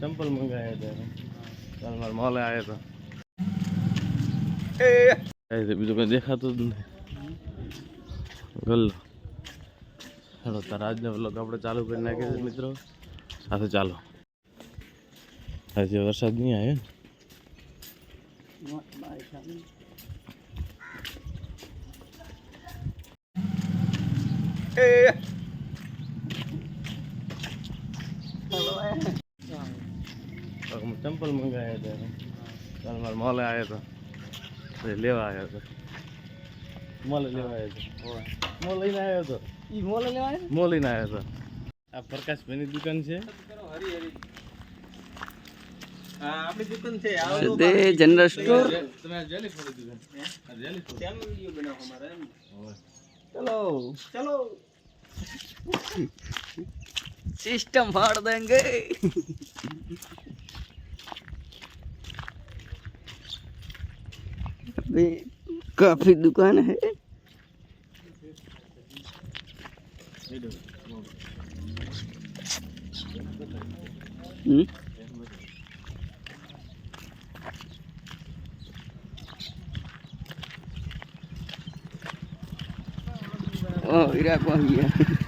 ચંપલ મંગાવ્યા હતા ચાલ મારા મોલે આવ્યા હતા. બીજું કંઈ દેખાતું જ નહીં ગલ્લો ચાલો તારા આજનો વ્લોગ આપણે ચાલુ કરી નાખીએ છીએ મિત્રો. સાથે ચાલો. આજે વરસાદ નહીં આવ્યો ને? ચંપલ મંગાવ્યા હતા ચાલ મારા મોલે આવ્યા હતા એ લેવા આવ્યા હતા મોલે લેવા આવ્યા હતા મોલ લઈને આવ્યો હતો ઈ મોલે લેવાય મોલ લઈને આવ્યો હતો આ પ્રકાશભાઈની દુકાન છે હા આપણી દુકાન છે સિદ્ધિ જનરલ સ્ટોર તમે આ જેલી ફોડી દુકાન આ જેલી ફોડી ત્યાંનો વિડીયો બનાવો અમારે એમ હોય. ચલો ચલો सिस्टम फाड़ देंगे पे काफ़ी दुकान है। हम्म। इरा कौन गया।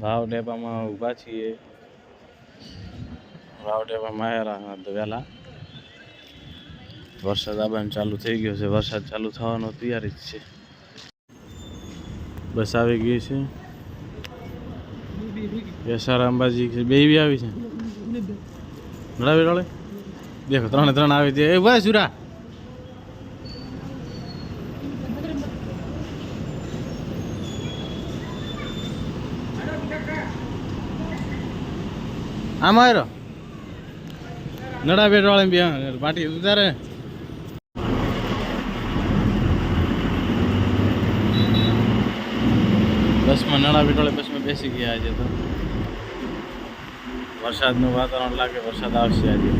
ભાવ ડેપામાં ઊભા છીએ. ભાવ ડેપામાં આવ્યા વહેલા વરસાદ આવવાનું ચાલુ થઈ ગયો છે. વરસાદ ચાલુ થવાનો તૈયારી જ છે. બસ આવી ગઈ છે. યશારા અંબાજી બે આવી છે. નડાવી રોળે દેખો, ત્રણે ત્રણ આવી છે. એ ભાઈ સુરા. આમાં આવ્યો નડા બેટ વાળા બે પાટી ઉતારે. બસમાં નડા બેટ વાળા બસમાં બેસી ગયા આજે તો. વરસાદનું વાતાવરણ લાગે, વરસાદ આવશે આજે.